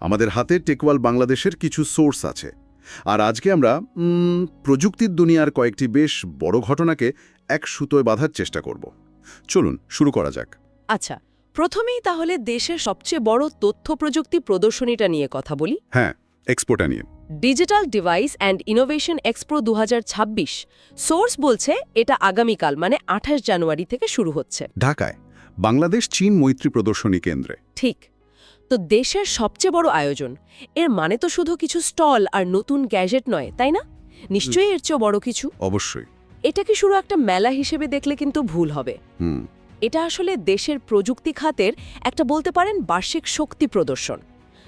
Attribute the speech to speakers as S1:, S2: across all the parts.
S1: আমাদের হাতে টেকওয়াল বাংলাদেশের কিছু সোর্স আছে। আর আজকে আমরা প্রযুক্তির দুনিয়ার কয়েকটি বেশ বড় ঘটনাকে এক সুতোয় বাঁধার চেষ্টা করব। চলুন শুরু করা যাক।
S2: আচ্ছা প্রথমেই তাহলে দেশের সবচেয়ে বড় তথ্য প্রযুক্তি প্রদর্শনীটা নিয়ে কথা বলি।
S1: হ্যাঁ এক্সপোর্টা নিয়ে।
S2: Digital device and innovation expo দু হাজার ছাব্বিশ। সোর্স বলছে এটা আগামীকাল মানে আঠাশ জানুয়ারি থেকে শুরু হচ্ছে।
S1: ঢাকায় বাংলাদেশ চীন মৈত্রী প্রদর্শনী কেন্দ্রে।
S2: ঠিক। তো দেশের সবচেয়ে বড় আয়োজন। এর মানে তো শুধু কিছু স্টল আর নতুন গ্যাজেট নয় তাই না? নিশ্চয়ই এর চেয়েও বড় কিছু।
S1: অবশ্যই।
S2: এটা কি শুরু একটা মেলা হিসেবে দেখলে কিন্তু ভুল হবে। এটা আসলে দেশের প্রযুক্তি খাতের একটা বলতে পারেন বার্ষিক শক্তি প্রদর্শন।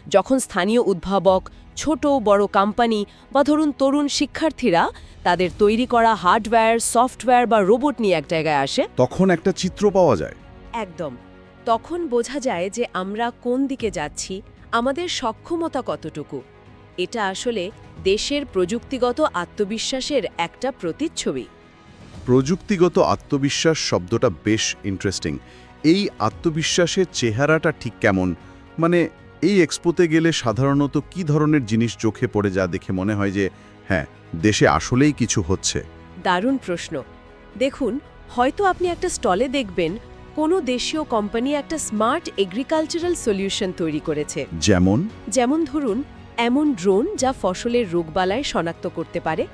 S2: যখন স্থানীয় উদ্ভাবক ছোট বড় কোম্পানি বা ধরুন তরুণ শিক্ষার্থীরা তাদের তৈরি করা হার্ডওয়্যার সফটওয়্যার বা রোবট নিয়ে এক জায়গায় আসে
S1: তখন একটা চিত্র পাওয়া যায়।
S2: একদম। তখন বোঝা যায় যে আমরা কোন দিকে যাচ্ছি আমাদের সক্ষমতা কতটুকু। এটা আসলে দেশের প্রযুক্তিগত আত্মবিশ্বাসের একটা প্রতিচ্ছবি।
S1: প্রযুক্তিগত আত্মবিশ্বাস শব্দটা বেশ ইন্টারেস্টিং এই আত্মবিশ্বাসের চেহারাটা ঠিক কেমন? মানে এই এক্সপোতে গেলে সাধারণত কি ধরনের জিনিস চোখে পড়ে যা দেখে মনে হয় যে হ্যাঁ দেশে আসলেই কিছু হচ্ছে?
S2: দারুণ প্রশ্ন। দেখুন হয়তো আপনি একটা স্টলে দেখবেন কোনো দেশীয় কোম্পানি একটা স্মার্ট এগ্রিকালচারাল সলিউশন তৈরি করেছে।
S1: যেমন?
S2: যেমন ধরুন এমন ড্রোন যা ফসলের রোগবালায় শনাক্ত করতে পারে।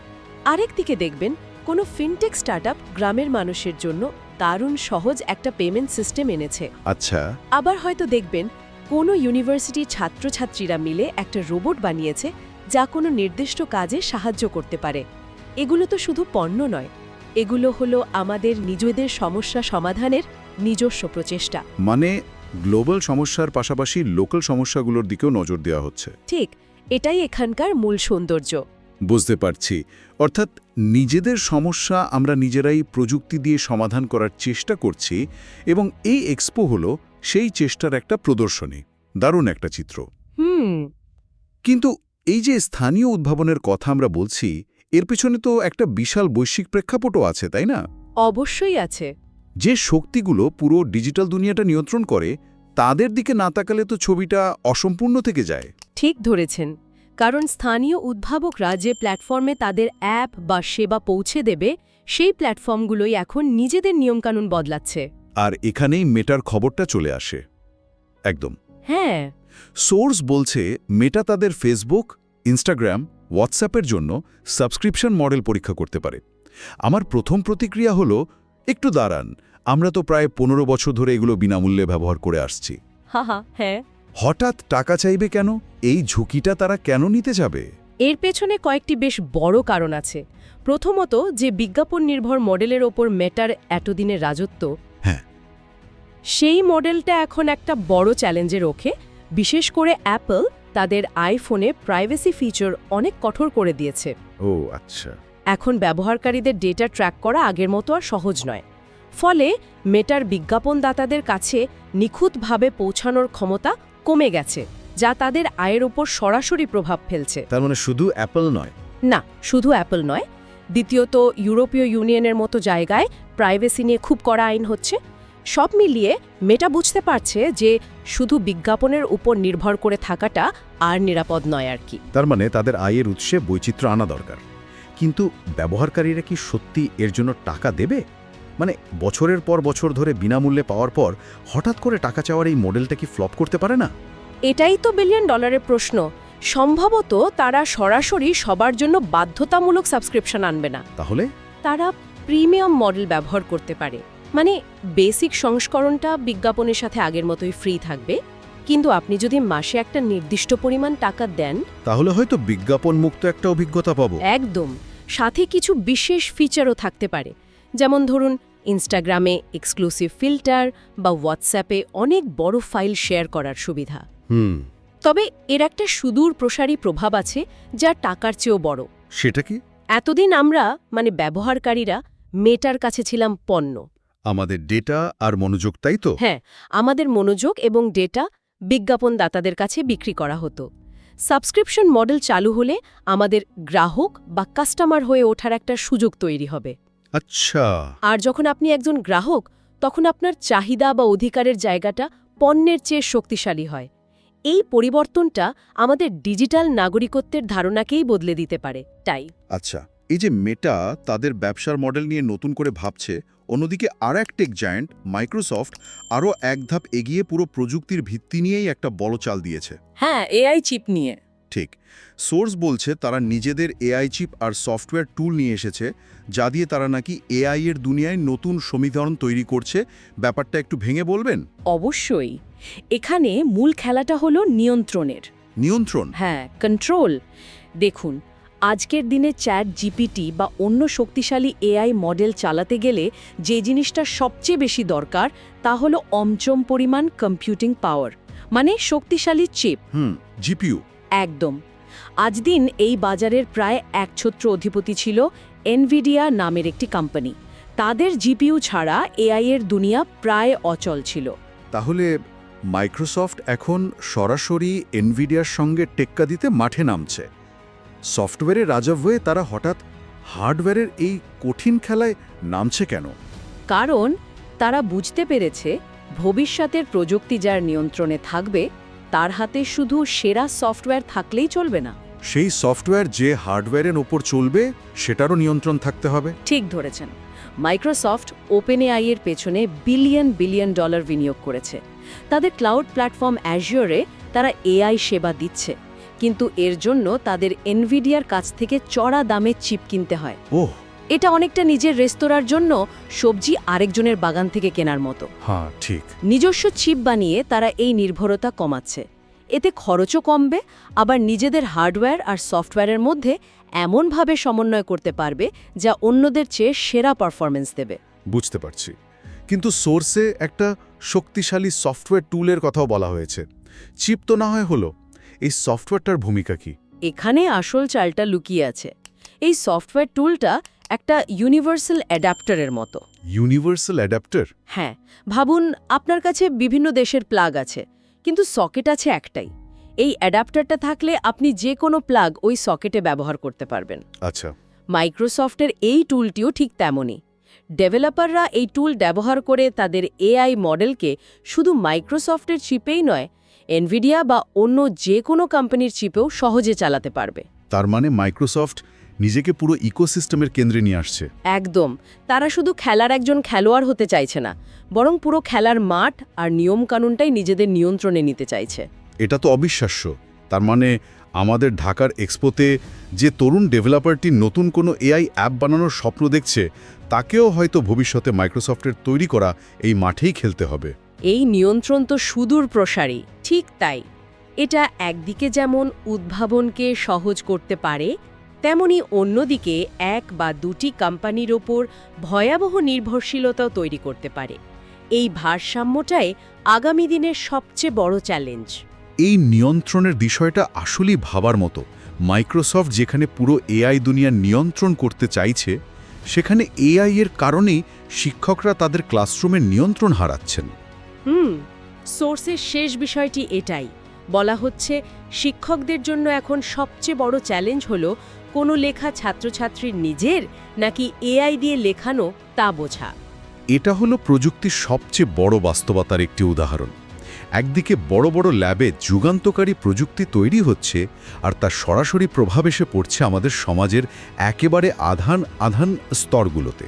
S2: আরেক দিকে দেখবেন কোনো ফিনটেক স্টার্টআপ গ্রামের মানুষের জন্য দারুণ সহজ একটা পেমেন্ট সিস্টেম এনেছে।
S1: আচ্ছা।
S2: আবার হয়তো দেখবেন কোনো ইউনিভার্সিটির ছাত্রছাত্রীরা মিলে একটা রোবট বানিয়েছে যা কোনো নির্দিষ্ট কাজে সাহায্য করতে পারে। এগুলো তো শুধু পণ্য নয় এগুলো হলো আমাদের নিজেদের সমস্যা সমাধানের নিজস্ব প্রচেষ্টা।
S1: মানে গ্লোবাল সমস্যার পাশাপাশি লোকাল সমস্যাগুলোর দিকেও নজর দেওয়া হচ্ছে।
S2: ঠিক এটাই এখানকার মূল সৌন্দর্য।
S1: বুঝতে পারছি। অর্থাৎ নিজেদের সমস্যা আমরা নিজেরাই প্রযুক্তি দিয়ে সমাধান করার চেষ্টা করছি এবং এই এক্সপো হলো সেই চেষ্টার একটা প্রদর্শনী। দারুণ একটা চিত্র।
S2: হুম।
S1: কিন্তু এই যে স্থানীয় উদ্ভাবনের কথা আমরা বলছি এর পেছনে তো একটা বিশাল বৈশ্বিক প্রেক্ষাপটও আছে তাই না?
S2: অবশ্যই আছে।
S1: যে শক্তিগুলো পুরো ডিজিটাল দুনিয়াটা নিয়ন্ত্রণ করে তাদের দিকে না তাকালে তো ছবিটা অসম্পূর্ণ থেকে যায়।
S2: ঠিক ধরেছেন। কারণ স্থানীয় উদ্ভাবকরা যে প্ল্যাটফর্মে তাদের অ্যাপ বা সেবা পৌঁছে দেবে সেই প্ল্যাটফর্মগুলোই এখন নিজেদের নিয়মকানুন বদলাচ্ছে।
S1: আর এখানেই মেটার খবরটা চলে আসে। একদম।
S2: হ্যাঁ।
S1: সোর্স বলছে মেটা তাদের ফেসবুক ইনস্টাগ্রাম হোয়াটসঅ্যাপের জন্য সাবস্ক্রিপশন মডেল পরীক্ষা করতে পারে। আমার প্রথম প্রতিক্রিয়া হলো একটু দাঁড়ান আমরা তো প্রায় পনেরো বছর ধরে এগুলো বিনামূল্যে ব্যবহার করে আসছি।
S2: হা হা হ্যাঁ।
S1: হঠাৎ টাকা চাইবে কেন? এই ঝুঁকিটা তারা কেন নিতে যাবে?
S2: এর পেছনে কয়েকটি বেশ বড় কারণ আছে। প্রথমত যে বিজ্ঞাপন নির্ভর মডেলের ওপর মেটার এতদিনের রাজত্ব
S1: হ্যাঁ।
S2: সেই মডেলটা এখন একটা বড় চ্যালেঞ্জে রোখে। বিশেষ করে অ্যাপল তাদের আইফোনে প্রাইভেসি ফিচার অনেক কঠোর করে দিয়েছে।
S1: ও আচ্ছা।
S2: এখন ব্যবহারকারীদের ডেটা ট্র্যাক করা আগের মতো আর সহজ নয়। ফলে মেটার বিজ্ঞাপনদাতাদের কাছে নিখুঁতভাবে পৌঁছানোর ক্ষমতা কমে গেছে যা তাদের আয়ের ওপর সরাসরি প্রভাব ফেলছে।
S1: তার মানে শুধু অ্যাপল নয়?
S2: না শুধু অ্যাপল নয় দ্বিতীয়ত ইউরোপীয় ইউনিয়নের মতো জায়গায় প্রাইভেসি নিয়ে খুব কড়া আইন হচ্ছে। সব মিলিয়ে মেটা বুঝতে পারছে যে শুধু বিজ্ঞাপনের উপর নির্ভর করে থাকাটা আর নিরাপদ নয় আর কি।
S1: তার মানে তাদের আয়ের উৎসে বৈচিত্র্য আনা দরকার। কিন্তু ব্যবহারকারীরা কি সত্যি এর জন্য টাকা দেবে? মানে বছরের পর বছর ধরে বিনামূল্যে পাওয়ার পর হঠাৎ করে টাকা চাওয়ার এই মডেলটা কি ফ্লপ করতে পারে না?
S2: এটাই তো বিলিয়ন ডলারের প্রশ্ন। সম্ভবত তারা সরাসরি সবার জন্য বাধ্যতামূলক সাবস্ক্রিপশন আনবে না।
S1: তাহলে?
S2: তারা প্রিমিয়াম মডেল ব্যবহার করতে পারে। মানে বেসিক সংস্করণটা বিজ্ঞাপনের সাথে আগের মতোই ফ্রি থাকবে। কিন্তু আপনি যদি মাসে একটা নির্দিষ্ট পরিমাণ টাকা দেন
S1: তাহলে হয়তো বিজ্ঞাপন মুক্ত একটা অভিজ্ঞতা পাবো।
S2: একদম। সাথে কিছু বিশেষ ফিচারও থাকতে পারে। যেমন ধরুন ইনস্টাগ্রামে এক্সক্লুসিভ ফিল্টার বা হোয়াটসঅ্যাপে অনেক বড় ফাইল শেয়ার করার সুবিধা।
S1: হুম।
S2: তবে এর একটা সুদূর প্রসারী প্রভাব আছে যা টাকার চেয়েও বড়।
S1: সেটা কি?
S2: এতদিন আমরা মানে ব্যবহারকারীরা মেটার কাছে ছিলাম পণ্য।
S1: আমাদের ডেটা আর মনোযোগ তাই তো?
S2: হ্যাঁ আমাদের মনোযোগ এবং ডেটা বিজ্ঞাপনদাতাদের কাছে বিক্রি করা হতো। সাবস্ক্রিপশন মডেল চালু হলে আমাদের গ্রাহক বা কাস্টমার হয়ে ওঠার একটা সুযোগ তৈরি হবে।
S1: আচ্ছা।
S2: আর যখন আপনি একজন গ্রাহক তখন আপনার চাহিদা বা অধিকারের জায়গাটা পণ্যের চেয়ে শক্তিশালী হয়। এই পরিবর্তনটা আমাদের ডিজিটাল নাগরিকত্বের ধারণাকেই বদলে দিতে পারে তাই।
S1: আচ্ছা এই যে মেটা তাদের ব্যবসার মডেল নিয়ে নতুন করে ভাবছে অন্যদিকে আর এক টেক জায়ান্ট মাইক্রোসফট আরও এক ধাপ এগিয়ে পুরো প্রযুক্তির ভিত্তি নিয়েই একটা বড় চাল দিয়েছে।
S3: হ্যাঁ এআই চিপ নিয়ে।
S1: ঠিক। সোর্স বলছে তারা নিজেদের এআই চিপ আর সফটওয়্যার টুল নিয়ে এসেছে যা দিয়ে তারা নাকি এআই এর দুনিয়ায় নতুন সমীকরণ তৈরি করছে। ব্যাপারটা একটু ভেঙে বলবেন?
S2: অবশ্যই। এখানে মূল খেলাটা হলো নিয়ন্ত্রণের।
S1: নিয়ন্ত্রণ?
S2: হ্যাঁ কন্ট্রোল দেখুন আজকের দিনে চ্যাট জিপিটি বা অন্য শক্তিশালী এআই মডেল চালাতে গেলে যে জিনিসটা সবচেয়ে বেশি দরকার তা হলো অমচম পরিমাণ কম্পিউটিং পাওয়ার মানে শক্তিশালী চিপ
S1: হুম জিপিইউ।
S2: একদম। আজ দিন এই বাজারের প্রায় একছত্র অধিপতি ছিল এনভিডিয়া নামের একটি কোম্পানি তাদের জিপিইউ ছাড়া এআই এর দুনিয়া প্রায় অচল ছিল।
S1: তাহলে মাইক্রোসফট এখন সরাসরি এনভিডিয়ার সঙ্গে টেক্কা দিতে মাঠে নামছে। সফটওয়্যারের রাজা হয়ে তারা হঠাৎ হার্ডওয়্যারের এই কঠিন খেলায় নামছে কেন?
S2: কারণ তারা বুঝতে পেরেছে ভবিষ্যতের প্রযুক্তি যার নিয়ন্ত্রণে থাকবে তার হাতে শুধু সেরা সফটওয়্যার থাকলেই চলবে না।
S1: সেই সফটওয়্যার যে হার্ডওয়্যারের ওপর চলবে সেটারও নিয়ন্ত্রণ থাকতে হবে।
S2: ঠিক ধরেছেন। মাইক্রোসফট ওপেন এআই এর পেছনে বিলিয়ন বিলিয়ন ডলার বিনিয়োগ করেছে। তাদের ক্লাউড প্ল্যাটফর্ম অ্যাজিওরে তারা এআই সেবা দিচ্ছে। কিন্তু এর জন্য তাদের এনভিডিয়ার কাছ থেকে চড়া দামে চিপ কিনতে হয়।
S1: ওহ।
S2: এটা অনেকটা নিজের রেস্তোরাঁর জন্য সবজি আরেকজনের বাগান থেকে কেনার মতো।
S1: হ্যাঁ ঠিক।
S2: নিজস্ব চিপ বানিয়ে তারা এই নির্ভরতা কমাচ্ছে। এতে খরচও কমবে আবার নিজেদের হার্ডওয়্যার আর সফটওয়্যারের মধ্যে এমনভাবে সমন্বয় করতে পারবে যা অন্যদের চেয়ে সেরা পারফরমেন্স দেবে।
S1: বুঝতে পারছি। কিন্তু সোর্সে একটা শক্তিশালী সফটওয়্যার টুলের কথাও বলা হয়েছে। চিপ তো না হয় হলো। এই সফটওয়্যারটার ভূমিকা কি?
S2: এখানে আসল চালটা লুকিয়ে আছে। এই সফটওয়্যার টুলটা একটা ইউনিভার্সাল অ্যাডাপ্টারের মতো।
S1: Universal adapter?
S2: হ্যাঁ ভাবুন আপনার কাছে বিভিন্ন দেশের প্লাগ আছে কিন্তু সকেট আছে একটাই। এই অ্যাডাপ্টারটা থাকলে আপনি যে কোনো প্লাগ ওই সকেটে ব্যবহার করতে পারবেন।
S1: আচ্ছা।
S2: মাইক্রোসফটের এই টুলটিও ঠিক তেমনই। ডেভেলপাররা এই টুল ব্যবহার করে তাদের এআই মডেলকে শুধু মাইক্রোসফটের চিপেই নয় এনভিডিয়া বা অন্য যে কোনো কোম্পানির চিপেও সহজে চালাতে পারবে।
S1: তার মানে মাইক্রোসফট নিজেকে পুরো ইকোসিস্টেমের কেন্দ্রে নিয়ে আসছে।
S2: একদম। তারা শুধু খেলার একজন খেলোয়াড় হতে চাইছে না বরং পুরো খেলার মাঠ আর নিয়মকানুনটাই নিজেদের নিয়ন্ত্রণে নিতে চাইছে।
S1: এটা তো অবিশ্বাস্য। তার মানে আমাদের ঢাকার এক্সপোতে যে তরুণ ডেভেলপারটি নতুন কোনো এআই অ্যাপ বানানোর স্বপ্ন দেখছে তাকেও হয়তো ভবিষ্যতে মাইক্রোসফটের তৈরি করা এই মাঠেই খেলতে হবে।
S2: এই নিয়ন্ত্রণ তো সুদূর প্রসারী, ঠিক তাই। এটা একদিকে যেমন উদ্ভাবনকে সহজ করতে পারে, তেমনি অন্যদিকে এক বা দুটি কোম্পানির ওপর ভয়াবহ নির্ভরশীলতাও তৈরি করতে পারে। এই ভারসাম্যটাই আগামী দিনের সবচেয়ে বড় চ্যালেঞ্জ।
S1: এই নিয়ন্ত্রণের বিষয়টা আসলেই ভাবার মতো। মাইক্রোসফট যেখানে পুরো এআই দুনিয়া নিয়ন্ত্রণ করতে চাইছে, সেখানে এআই এর কারণেই শিক্ষকরা তাদের ক্লাসরুমের নিয়ন্ত্রণ হারাচ্ছেন।
S2: হুম সোর্সের শেষ বিষয়টি এটাই। বলা হচ্ছে শিক্ষকদের জন্য এখন সবচেয়ে বড় চ্যালেঞ্জ হলো কোনো লেখা ছাত্রছাত্রীর নিজের নাকি এআই দিয়ে লেখানো তা বোঝা।
S1: এটা হলো প্রযুক্তির সবচেয়ে বড় বাস্তবতার একটি উদাহরণ। একদিকে বড় বড় ল্যাবে যুগান্তকারী প্রযুক্তি তৈরি হচ্ছে আর তার সরাসরি প্রভাব এসে পড়ছে আমাদের সমাজের একেবারে আধান আধান স্তরগুলোতে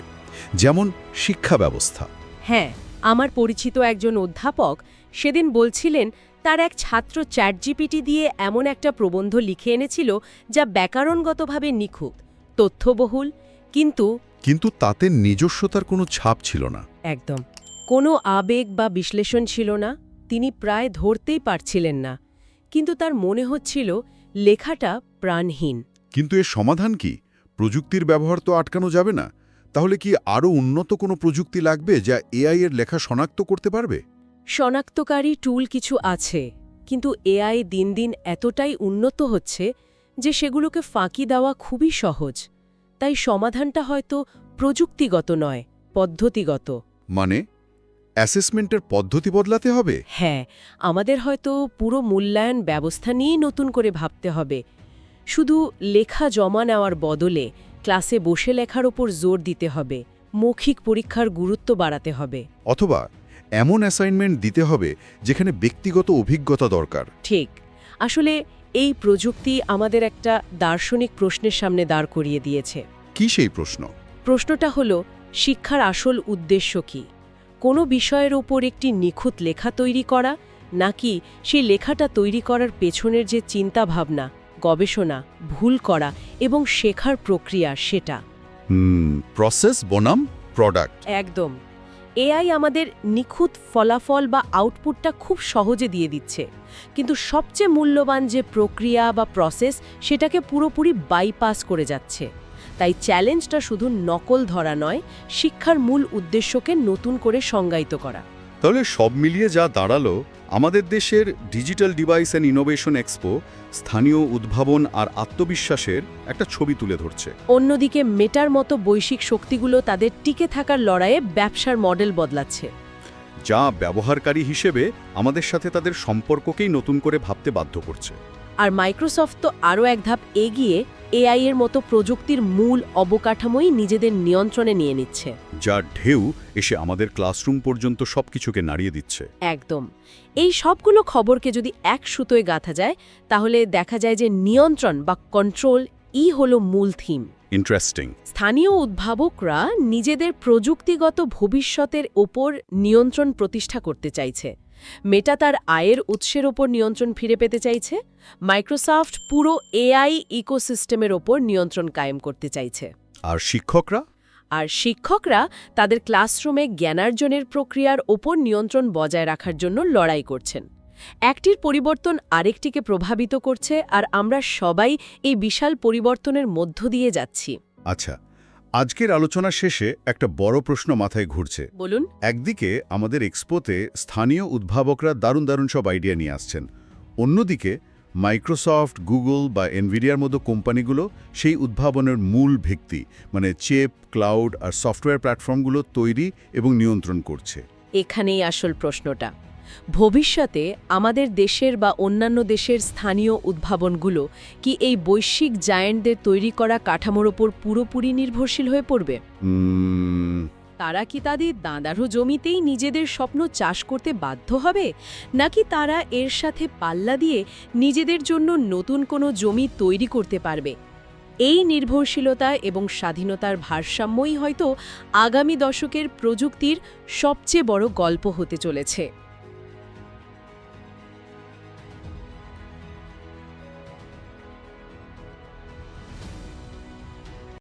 S1: যেমন শিক্ষা ব্যবস্থা।
S2: হ্যাঁ আমার পরিচিত একজন অধ্যাপক সেদিন বলছিলেন তার এক ছাত্র চ্যাটজিপিটি দিয়ে এমন একটা প্রবন্ধ লিখে এনেছিল যা ব্যাকরণগতভাবে নিখুঁত তথ্যবহুল কিন্তু
S1: কিন্তু তাতে নিজস্বতার কোনো ছাপ ছিল না।
S2: একদম কোনো আবেগ বা বিশ্লেষণ ছিল না তিনি প্রায় ধরতেই পারছিলেন না। কিন্তু তার মনে হচ্ছিল লেখাটা প্রাণহীন।
S1: কিন্তু এর সমাধান কি? প্রযুক্তির ব্যবহার তো আটকানো যাবে না। তাহলে কি আরও উন্নত কোনো প্রযুক্তি লাগবে যা এআই এর লেখা শনাক্ত করতে পারবে?
S2: শনাক্তকারী টুল কিছু আছে কিন্তু এআই দিন দিন এতটাই উন্নত হচ্ছে যে সেগুলোকে ফাঁকি দেওয়া খুবই সহজ। তাই সমাধানটা হয়তো প্রযুক্তিগত নয় পদ্ধতিগত।
S1: মানে? অ্যাসেসমেন্টের পদ্ধতি বদলাতে হবে?
S2: হ্যাঁ আমাদের হয়তো পুরো মূল্যায়ন ব্যবস্থা নিয়েই নতুন করে ভাবতে হবে। শুধু লেখা জমা নেওয়ার বদলে ক্লাসে বসে লেখার ওপর জোর দিতে হবে মৌখিক পরীক্ষার গুরুত্ব বাড়াতে হবে।
S1: অথবা এমন অ্যাসাইনমেন্ট দিতে হবে যেখানে ব্যক্তিগত অভিজ্ঞতা দরকার।
S2: ঠিক। আসলে এই প্রযুক্তি আমাদের একটা দার্শনিক প্রশ্নের সামনে দাঁড় করিয়ে দিয়েছে।
S1: কি সেই প্রশ্ন?
S2: প্রশ্নটা হলো শিক্ষার আসল উদ্দেশ্য কি? কোনো বিষয়ের ওপর একটি নিখুঁত লেখা তৈরি করা নাকি সেই লেখাটা তৈরি করার পেছনের যে চিন্তা ভাবনা গবেষণা ভুল করা এবং শেখার প্রক্রিয়া সেটা।
S1: প্রসেস বনাম প্রোডাক্ট
S2: একদম। এআই আমাদের নিখুঁত ফলাফল বা আউটপুটটা খুব সহজে দিয়ে দিচ্ছে। কিন্তু সবচেয়ে মূল্যবান যে প্রক্রিয়া বা প্রসেস সেটাকে পুরোপুরি বাইপাস করে যাচ্ছে। তাই চ্যালেঞ্জটা শুধু নকল ধরা নয় শিক্ষার মূল উদ্দেশ্যকে নতুন করে সংজ্ঞায়িত করা।
S1: তাহলে সব মিলিয়ে যা দাঁড়াল আমাদের দেশের digital device and innovation expo স্থানীয় উদ্ভাবন আর আত্মবিশ্বাসের একটা ছবি তুলে ধরছে।
S2: অন্যদিকে মেটার মতো বৈশ্বিক শক্তিগুলো তাদের টিকে থাকার লড়াইয়ে ব্যবসার মডেল বদলাচ্ছে।
S1: যা ব্যবহারকারী হিসেবে আমাদের সাথে তাদের সম্পর্ককেই নতুন করে ভাবতে বাধ্য করছে।
S2: আর মাইক্রোসফট তো আরও এক ধাপ এগিয়ে এআই এর মতো প্রযুক্তির মূল অবকাঠামোই নিজেদের নিয়ন্ত্রণে নিয়ে নিচ্ছে।
S1: যার ঢেউ এসে আমাদের ক্লাসরুম পর্যন্ত সবকিছুকে নাড়িয়ে দিচ্ছে।
S2: একদম। এই সবগুলো খবরকে যদি এক সুতোয় গাঁথা যায় তাহলে দেখা যায় যে নিয়ন্ত্রণ বা কন্ট্রোল ই হলো মূল থিম
S1: ইন্টারেস্টিং
S2: স্থানীয় উদ্ভাবকরা নিজেদের প্রযুক্তিগত ভবিষ্যতের ওপর নিয়ন্ত্রণ প্রতিষ্ঠা করতে চাইছে। মেটা তার আয়ের উৎসের ওপর নিয়ন্ত্রণ ফিরে পেতে চাইছে। মাইক্রোসফট পুরো এআই ইকোসিস্টেমের ওপর নিয়ন্ত্রণ কায়েম করতে চাইছে।
S1: আর শিক্ষকরা?
S2: আর শিক্ষকরা তাদের ক্লাসরুমে জ্ঞানার্জনের প্রক্রিয়ার ওপর নিয়ন্ত্রণ বজায় রাখার জন্য লড়াই করছেন। একটির পরিবর্তন আরেকটিকে প্রভাবিত করছে আর আমরা সবাই এই বিশাল পরিবর্তনের মধ্য দিয়ে যাচ্ছি।
S1: আচ্ছা আজকের আলোচনা শেষে একটা বড় প্রশ্ন মাথায় ঘুরছে।
S2: বলুন।
S1: একদিকে আমাদের এক্সপোতে স্থানীয় উদ্ভাবকরা দারুণ দারুণ সব আইডিয়া নিয়ে আসছেন। অন্যদিকে মাইক্রোসফট গুগল বা এনভিডিয়ার মতো কোম্পানিগুলো সেই উদ্ভাবনের মূল ভিত্তি মানে চেপ ক্লাউড আর সফটওয়্যার প্ল্যাটফর্মগুলো তৈরি এবং নিয়ন্ত্রণ করছে।
S2: এখানেই আসল প্রশ্নটা। ভবিষ্যতে আমাদের দেশের বা অন্যান্য দেশের স্থানীয় উদ্ভাবনগুলো কি এই বৈশ্বিক জায়েন্টদের তৈরি করা কাঠামোর ওপর পুরোপুরি নির্ভরশীল হয়ে পড়বে? তারা কি তাদের দাঁদারো জমিতেই নিজেদের স্বপ্ন চাষ করতে বাধ্য হবে? নাকি তারা এর সাথে পাল্লা দিয়ে নিজেদের জন্য নতুন কোনো জমি তৈরি করতে পারবে? এই নির্ভরশীলতা এবং স্বাধীনতার ভারসাম্যই হয়তো আগামী দশকের প্রযুক্তির সবচেয়ে বড় গল্প হতে চলেছে।